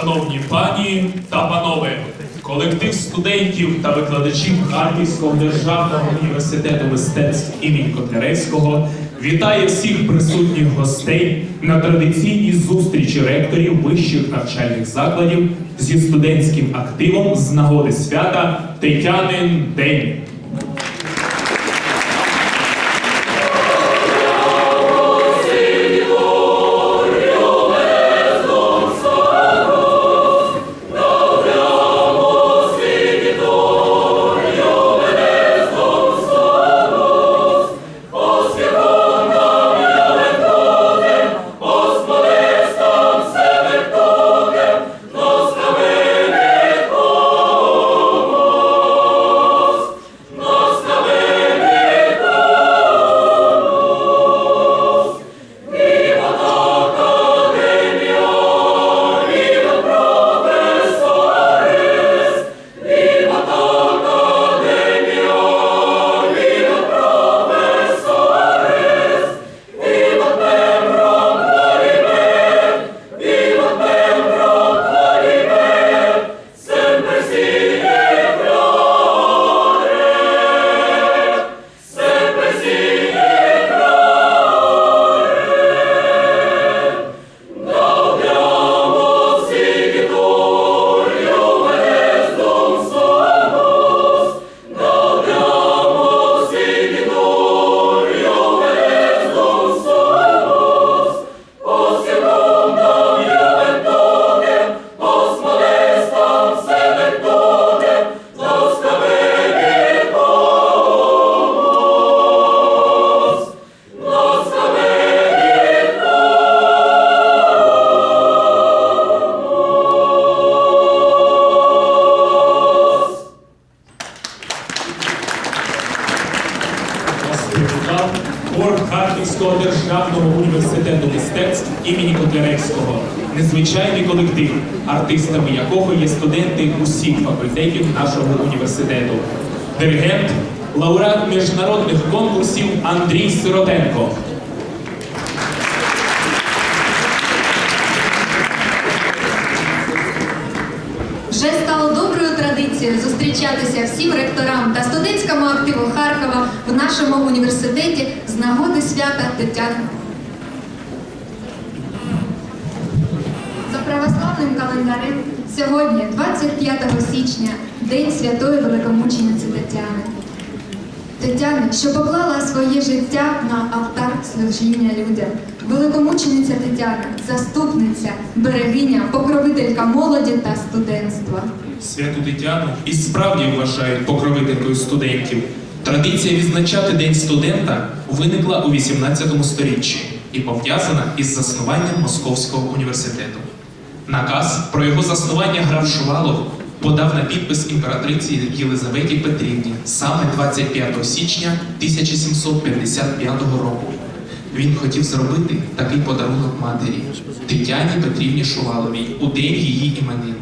Шановні пані та панове, колектив студентів та викладачів Харківського державного університету мистецтв імені Котляревського вітає всіх присутніх гостей на традиційній зустрічі ректорів вищих навчальних закладів зі студентським активом з нагоди свята Тетянин День. Співав хор Харківського державного університету мистецтв імені Котляревського. Незвичайний колектив, артистами якого є студенти усіх факультетів нашого університету. Диригент, лауреат міжнародних конкурсів Андрій Сиротенко. Вже стало доброю традицією зустрічатися всім ректорам та в нашому університеті з нагоди свята Тетяни. За православним календарем сьогодні, 25 січня, День Святої Великомучениці Тетяни. Тетяни, що поклала своє життя на алтар служіння людям. Великомучениця Тетяна, заступниця, берегиня, покровителька молоді та студентства. Святу Тетяну і справді вважають покровителькою студентів. Традиція відзначати День студента виникла у 18 сторіччі і пов'язана із заснуванням Московського університету. Наказ про його заснування граф Шувалов подав на підпис імператриці Єлизаветі Петрівні саме 25 січня 1755 року. Він хотів зробити такий подарунок матері Тетяні Петрівні Шуваловій у день її іменин.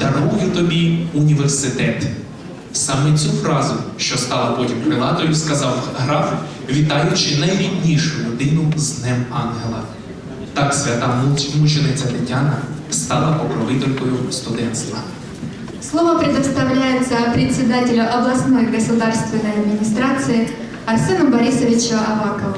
Дарую тобі університет. Саме цю фразу, що стала потім крилатою, сказав граф, вітаючи найріднішу людину з Днем Ангела. Так свята муч- мучениця Тетяна стала покровителькою студентства. Слово предоставляется председателю областной государственной администрации Арсену Борисовичу Авакову.